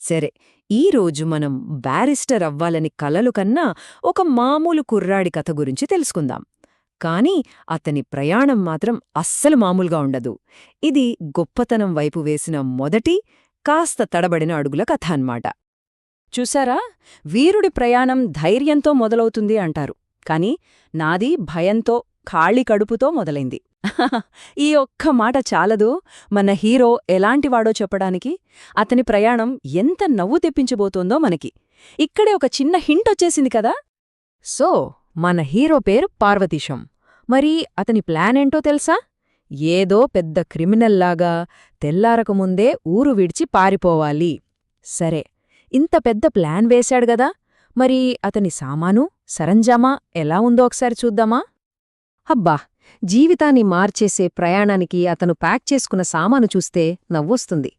సరే ఈరోజు మనం బ్యారిస్టర్ అవ్వాలని కలలు కన్నా ఒక మామూలు కుర్రాడి కథ గురించి తెలుసుకుందాం. కాని అతని ప్రయాణం మాత్రం అస్సలు మామూలుగా ఉండదు. ఇది గొప్పతనం వైపు వేసిన మొదటి కాస్త తడబడిన అడుగుల కథ అన్నమాట. చూసారా? వీరుడి ప్రయాణం ధైర్యంతో మొదలవుతుంది అంటారు. కాని నాది భయంతో ఖాళీ కడుపుతో మొదలైంది. ఈ ఒక్క మాట చాలదు. మన హీరో ఎలాంటివాడో చెప్పడానికి అతని ప్రయాణం ఎంత నవ్వు తెప్పించబోతోందో మనకి. ఇక్కడే ఒక చిన్న హింట్ వచ్చేసింది కదా? సో మన హీరో పేరు పార్వతీశం. మరి అతని ప్లాన్ ఏంటో తెలుసా? ఏదో పెద్ద క్రిమినల్లాగా తెల్లారకముందే ఊరు విడిచి పారిపోవాలి. సరే ఇంత పెద్ద ప్లాన్ వేశాడు గదా మరి అతని సామాను సరంజామా ఎలా ఉందో ఒకసారి చూద్దామా? అబ్బా జీవితాన్ని మార్చేసే ప్రయాణానికి అతను ప్యాక్ చేసుకున్న సామాను చూస్తే నవ్వొస్తుంది.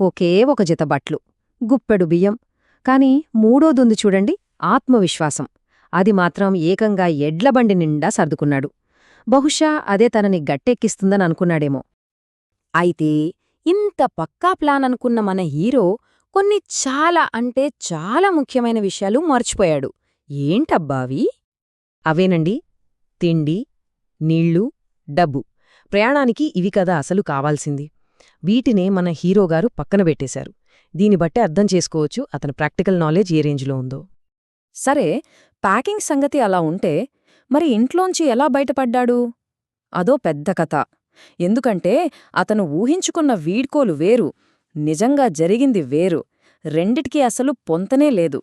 ఒకే ఒక జత బట్లు గుప్పెడు బియ్యం కాని మూడోదుంది చూడండి ఆత్మవిశ్వాసం. అది మాత్రం ఏకంగా ఎడ్లబండి నిండా సర్దుకున్నాడు. బహుశా అదే తనని గట్టెక్కిస్తుందని అనుకున్నాడేమో. అయితే ఇంత పక్కా ప్లాన్ అనుకున్న మన హీరో కొన్ని చాలా అంటే చాలా ముఖ్యమైన విషయాలు మర్చిపోయాడు. ఏంటబ్బావి అవేనండి? తిండి? నీళ్ళు డబ్బు. ప్రయాణానికి ఇవి కదా అసలు కావాల్సింది. వీటినే మన హీరోగారు పక్కన పెట్టేశారు. దీని బట్టే అర్థం చేసుకోవచ్చు అతని ప్రాక్టికల్ నాలెడ్జ్ ఏ రేంజ్లో ఉందో. సరే ప్యాకింగ్ సంగతి అలా ఉంటే మరి ఇంట్లోంచి ఎలా బయటపడ్డాడు? అదో పెద్ద కథ. ఎందుకంటే అతను ఊహించుకున్న వీడ్కోలు వేరు నిజంగా జరిగింది వేరు. రెండిటికీ అసలు పొంతనే లేదు.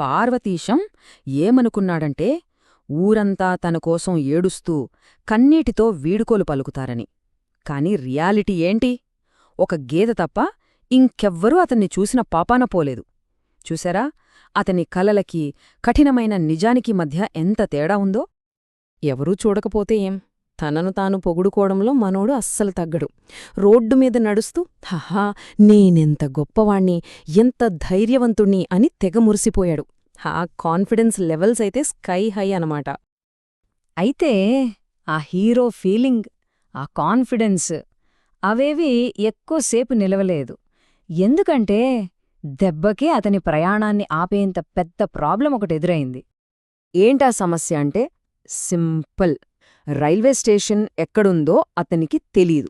పార్వతీశం ఏమనుకున్నాడంటే ఊరంతా తనకోసం ఏడుస్తూ కన్నీటితో వీడుకోలు పలుకుతారని. కాని రియాలిటీ ఏంటి? ఒక గేదె తప్ప ఇంకెవ్వరూ అతన్ని చూసిన పాపాన పోలేదు. చూశారా? అతని కలలకి కఠినమైన నిజానికి మధ్య ఎంత తేడా ఉందో? ఎవరూ చూడకపోతే ఏం? తనను తాను పొగుడుకోవడంలో మనోడు అస్సలు తగ్గడు. రోడ్డు మీద నడుస్తూ హహా నేనెంత గొప్పవాణ్ణి ఎంత ధైర్యవంతుణ్ణి అని తెగ మురిసిపోయాడు. ఆ కాన్ఫిడెన్స్ లెవెల్స్ అయితే స్కై హై అనమాట అయితే ఆ హీరో ఫీలింగ్ ఆ కాన్ఫిడెన్స్ అవేవి ఎక్కువసేపు నిలవలేదు. ఎందుకంటే దెబ్బకే అతని ప్రయాణాన్ని ఆపేంత పెద్ద ప్రాబ్లం ఒకటి ఎదురైంది. ఏంటా సమస్య అంటే సింపుల్. రైల్వే స్టేషన్ ఎక్కడుందో అతనికి తెలీదు.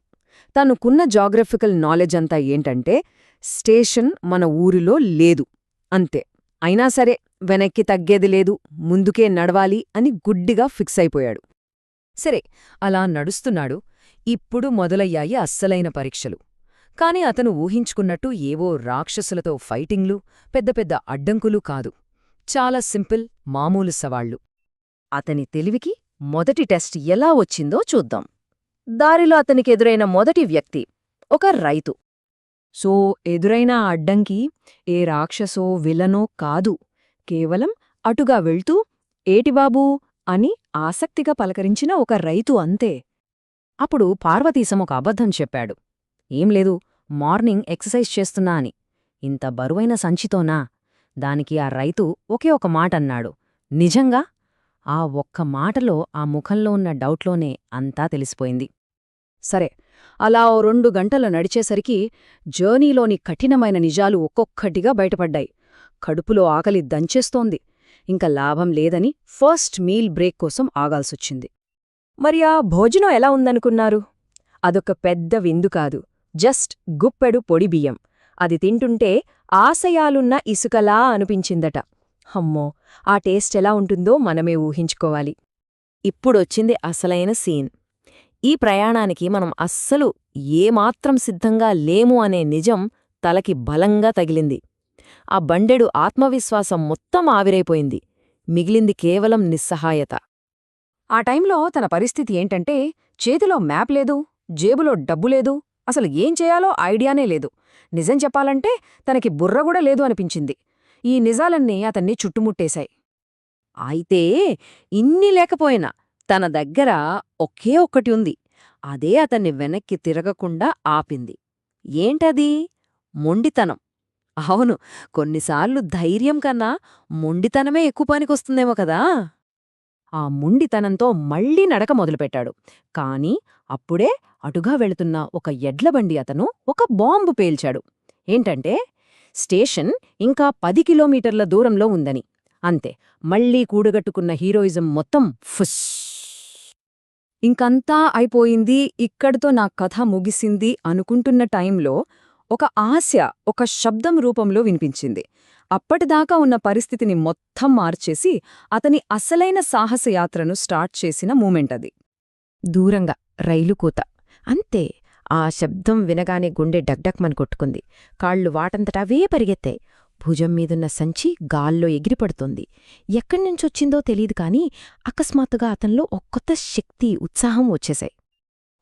తనుకున్న జాగ్రఫికల్ నాలెడ్జ్ అంతా ఏంటంటే స్టేషన్ మన ఊరిలో లేదు. అంతే. అయినా సరే వెనక్కి తగ్గేది లేదు ముందుకే నడవాలి అని గుడ్డిగా ఫిక్స్ అయిపోయాడు సరే అలా నడుస్తున్నాడు ఇప్పుడు మొదలయ్యాయి అస్సలైన పరీక్షలు. కాని అతను ఊహించుకున్నట్టు ఏవో రాక్షసులతో ఫైటింగ్లు పెద్ద పెద్ద అడ్డంకులు కాదు. చాలా సింపుల్ మామూలు సవాళ్ళు అతని తెలివికి మొదటి టెస్ట్ ఎలా వచ్చిందో చూద్దాం. దారిలో అతనికి ఎదురైన మొదటి వ్యక్తి ఒక రైతు. సో ఎదురైన అడ్డంకి ఏ రాక్షసో విలనో కాదు. కేవలం అటుగా వెళ్తూ ఏటిబాబూ అని ఆసక్తిగా పలకరించిన ఒక రైతు అంతే. అప్పుడు పార్వతీశం ఒక అబద్ధం చెప్పాడు. ఏం లేదు మార్నింగ్ ఎక్సర్సైజ్ చేస్తున్నా అని. ఇంత బరువైన సంచితోనా? దానికి ఆ రైతు ఒకే ఒక మాట అన్నాడు నిజంగా? ఆ ఒక్క మాటలో ఆ ముఖంలో ఉన్న డౌట్లోనే అంతా తెలిసిపోయింది. సరే అలా ఓ రెండు గంటలు నడిచేసరికి జర్నీలోని కఠినమైన నిజాలు ఒక్కొక్కటిగా బయటపడ్డాయి. కడుపులో ఆకలి దంచేస్తోంది. ఇంక లాభం లేదని ఫస్ట్ మీల్ బ్రేక్ కోసం ఆగాల్సొచ్చింది. మరి ఆ భోజనం ఎలా ఉందనుకున్నారు? అదొక పెద్ద విందు కాదు. జస్ట్ గుప్పెడు పొడి బియ్యం. అది తింటుంటే ఆశయాలున్న ఇసుకలా అనిపించిందట. హమ్మో ఆ టేస్ట్ ఎలా ఉంటుందో మనమే ఊహించుకోవాలి. ఇప్పుడొచ్చింది అసలైన సీన్. ఈ ప్రయాణానికి మనం అస్సలు ఏమాత్రం సిద్ధంగా లేము అనే నిజం తలకి బలంగా తగిలింది. ఆ బండెడు ఆత్మవిశ్వాసం మొత్తం ఆవిరైపోయింది. మిగిలింది కేవలం నిస్సహాయత. ఆ టైంలో తన పరిస్థితి ఏంటంటే చేతిలో మ్యాప్ లేదు జేబులో డబ్బు లేదు అసలు ఏం చేయాలో ఐడియానే లేదు. నిజం చెప్పాలంటే తనకి బుర్రగూడా లేదు అనిపించింది. ఈ నిజాలన్నీ అతన్ని చుట్టుముట్టేశాయి. అయితే ఇన్ని లేకపోయినా తన దగ్గర ఒకే ఒక్కటి ఉంది. అదే అతన్ని వెనక్కి తిరగకుండా ఆపింది. ఏంటది? మొండితనం. అవును. కొన్నిసార్లు ధైర్యం కన్నా మొండితనమే ఎక్కువ పనికొస్తుందేమో కదా! ఆ మొండితనంతో మళ్ళీ నడక మొదలుపెట్టాడు. కాని అప్పుడే అటుగా వెళుతున్న ఒక ఎడ్లబండి అతను ఒక బాంబు పేల్చాడు. ఏంటంటే స్టేషన్ ఇంకా పది కిలోమీటర్ల దూరంలో ఉందని. అంతే మళ్ళీ కూడగట్టుకున్న హీరోయిజం మొత్తం ఫుస్! ఇంకంతా అయిపోయింది ఇక్కడితో నా కథ ముగిసింది అనుకుంటున్న టైంలో ఒక ఆశ ఒక శబ్దం రూపంలో వినిపించింది. అప్పటిదాకా ఉన్న పరిస్థితిని మొత్తం మార్చేసి అతని అసలైన సాహసయాత్రను స్టార్ట్ చేసిన మూమెంట్ అది. దూరంగా రైలు కూత. అంతే ఆ శబ్దం వినగానే గుండె డగ్డక్మని కొట్టుకుంది. కాళ్ళు వాటంతటవే పరిగెత్తాయి. భుజం మీదున్న సంచి గాల్లో ఎగిరిపడుతోంది. ఎక్కడ్నుంచొచ్చిందో తెలీదు కాని అకస్మాత్తుగా అతనిలో ఒక కొత్త శక్తి ఉత్సాహం వచ్చేశాయి.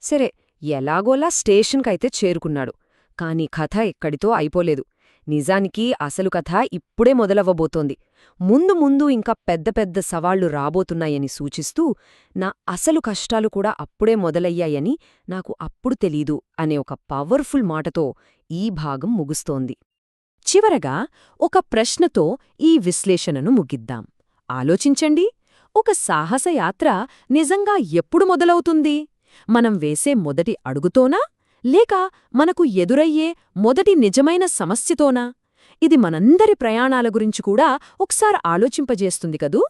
సరే ఎలాగోలా స్టేషన్కైతే చేరుకున్నాడు. కాని కథ ఎక్కడితో అయిపోలేదు. నిజానికి అసలు కథ ఇప్పుడే మొదలవ్వబోతోంది. ముందు ముందు ఇంకా పెద్ద పెద్ద సవాళ్ళు రాబోతున్నాయని సూచిస్తూ నా అసలు కష్టాలు కూడా అప్పుడే మొదలయ్యాయని నాకు అప్పుడు తెలీదు అనే ఒక పవర్ఫుల్ మాటతో ఈ భాగం ముగుస్తోంది. చివరగా ఒక ప్రశ్నతో ఈ విశ్లేషణను ముగిద్దాం. ఆలోచించండి. ఒక సాహసయాత్ర నిజంగా ఎప్పుడు మొదలవుతుంది? మనం వేసే మొదటి అడుగుతోనా? లేక మనకు ఎదురయ్యే మొదటి నిజమైన సమస్యతోనా? ఇది మనందరి ప్రయాణాల గురించి కూడా ఒకసారి ఆలోచింపజేస్తుంది కదూ?